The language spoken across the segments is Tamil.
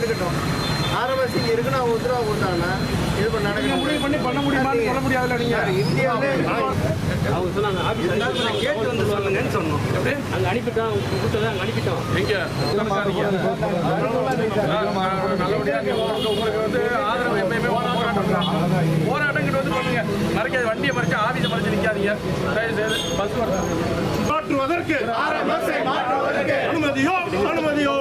இருக்கட்டும் இருக்கட்டும். ஆர்எம்எஸ் இங்கே இருக்குன்னு அவங்க உத்தரவு கொடுத்தாங்கன்னா இது பண்ண நீங்க முடிவு பண்ணி பண்ண முடியுமான்னு சொல்ல முடியாதுல்ல நீங்க. இந்தியாவில் அவங்க சொன்னாங்க ஆஃபீஸ் கேட்டு வந்து சொல்லுங்கன்னு சொன்னோம். அங்கே அனுப்பிட்டோம் கொடுத்ததை அங்கே அனுப்பிட்டோம். எங்க? நல்லபடியா நீங்க உங்களுக்கு உங்களுக்கு வந்து ஆதரவு எப்பயுமே போராட்டம் தான். போராட்டங்கிட்ட வந்து பண்ணுங்க மறைக்காது வண்டியை மறைச்சு ஆபீஸை மறைச்சு நிக்காதீங்க. தயவு செய்து பஸ் மாற்றுவதற்கு அனுமதியோ அனுமதியோ.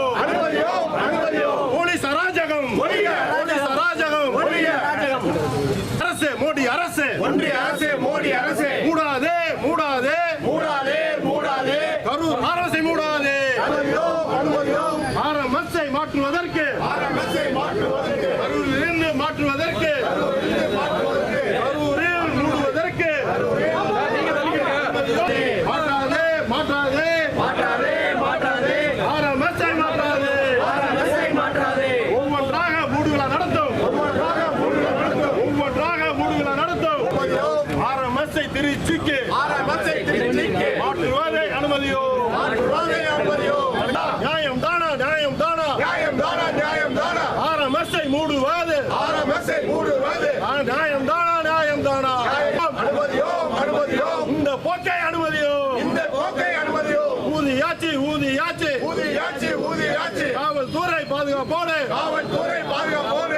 அரசு மோடி அரசு. ஒன்றிய அரசு மோடி அரசு. மூடாதே மூடாதே. மூடாதே மூடாதே. கரூர் அரசை மூடாதே. ஆர்எம்எஸ்ஐ மாற்றுவதற்கு. கரூரில் இருந்து மாற்றுவதற்கு. ஆர்எம்எஸ்ஐ திருச்சிக்கு ஆர்எம்எஸ்ஐ திருச்சிக்கு மாற்றுவதை அனுமதியோ மாற்றுவதை அனுமதியோ நியாயம் தானா நியாயம் தானா நியாயம் தானா நியாயம் தானா ஆர்எம்எஸ்ஐ மூடுவது ஆர்எம்எஸ்ஐ மூடுவது நியாயம் தானா நியாயம் தானா அனுமதியோ அனுமதியோ இந்த போக்கை அனுமதியோ இந்த போக்கை அனுமதியோ ஊதியாச்சு ஊதியாச்சு ஊதியாச்சு ஊதியாச்சு காவல்துறை பாதுகாப்போடு. காவல்துறை பாதுகாப்போடு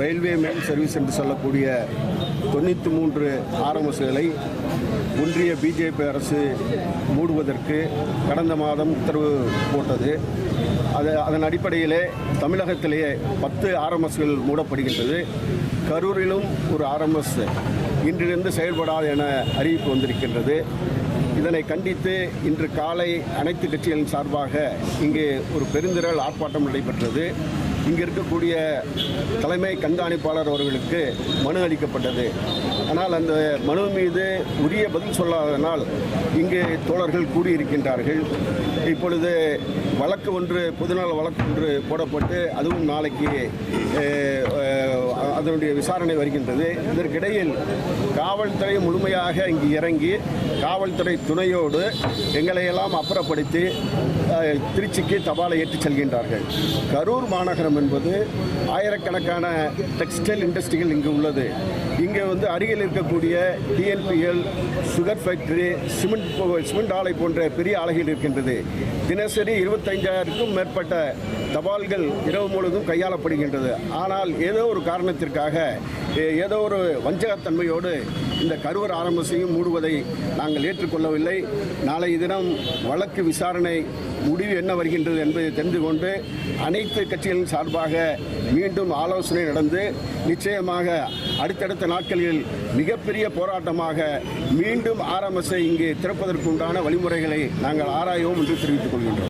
ரயில்வே மெயில் சர்வீஸ் என்று சொல்லக்கூடிய தொண்ணூற்றி மூன்று ஆர்எம்எஸ்களை ஒன்றிய பிஜேபி அரசு மூடுவதற்கு கடந்த மாதம் உத்தரவு போட்டது. அது அதன் அடிப்படையிலே தமிழகத்திலேயே பத்து ஆர்எம்எஸ்கள் மூடப்படுகின்றது. கரூரிலும் ஒரு ஆர்எம்எஸ் இன்றிலிருந்து செயல்படாது என அறிவிப்பு வந்திருக்கின்றது. இதனை கண்டித்து இன்று காலை அனைத்து கட்சிகளின் சார்பாக இங்கே ஒரு பெருந்திரள் ஆர்ப்பாட்டம் நடைபெற்றது. இங்கே இருக்கக்கூடிய தலைமை கண்காணிப்பாளர் அவர்களுக்கு மனு அளிக்கப்பட்டது. ஆனால் அந்த மனு மீது உரிய பதில் சொல்லாததனால் இங்கு தோழர்கள் கூடியிருக்கின்றார்கள். இப்பொழுது வழக்கு ஒன்று பொதுநல வழக்கு ஒன்று போடப்பட்டு அதுவும் நாளைக்கு அதனுடைய விசாரணை வருகின்றது. இதற்கிடையில் காவல்துறை முழுமையாக இங்கு இறங்கி காவல்துறை துணையோடு எங்களையெல்லாம் அப்புறப்படுத்தி திருச்சிக்கு தபாலை ஏற்றிச் செல்கின்றார்கள். கரூர் மாநகரம் என்பது ஆயிரக்கணக்கான டெக்ஸ்டைல் இண்டஸ்ட்ரிகள் இங்கு உள்ளது. இங்கே வந்து அருகில் இருக்கக்கூடிய TNPL sugar factory cement cement ஆலை போன்ற பெரிய ஆலைகள் இருக்கின்றது. தினசரி இருபத்தைந்தாயிரத்துக்கும் மேற்பட்ட தபால்கள் இரவு முழுவதும் கையாளப்படுகின்றது. ஆனால் ஏதோ ஒரு காரணத்திற்காக ஏதோ ஒரு வஞ்சகத்தன்மையோடு இந்த கருவர் ஆரம்பத்தையும் மூடுவதை நாங்கள் ஏற்றுக்கொள்ளவில்லை. நாளை தினம் வழக்கு விசாரணை முடிவு என்ன வருகின்றது என்பதை தெரிந்து கொண்டு அனைத்து கட்சிகளின் சார்பாக மீண்டும் ஆலோசனை நடந்து நிச்சயமாக அடுத்தடுத்த நாட்களில் மிகப்பெரிய போராட்டமாக மீண்டும் ஆர்எம்எஸ்ஐ இங்கே திறப்பதற்குண்டான வழிமுறைகளை நாங்கள் ஆராயோம் என்று தெரிவித்துக் கொள்கின்றோம்.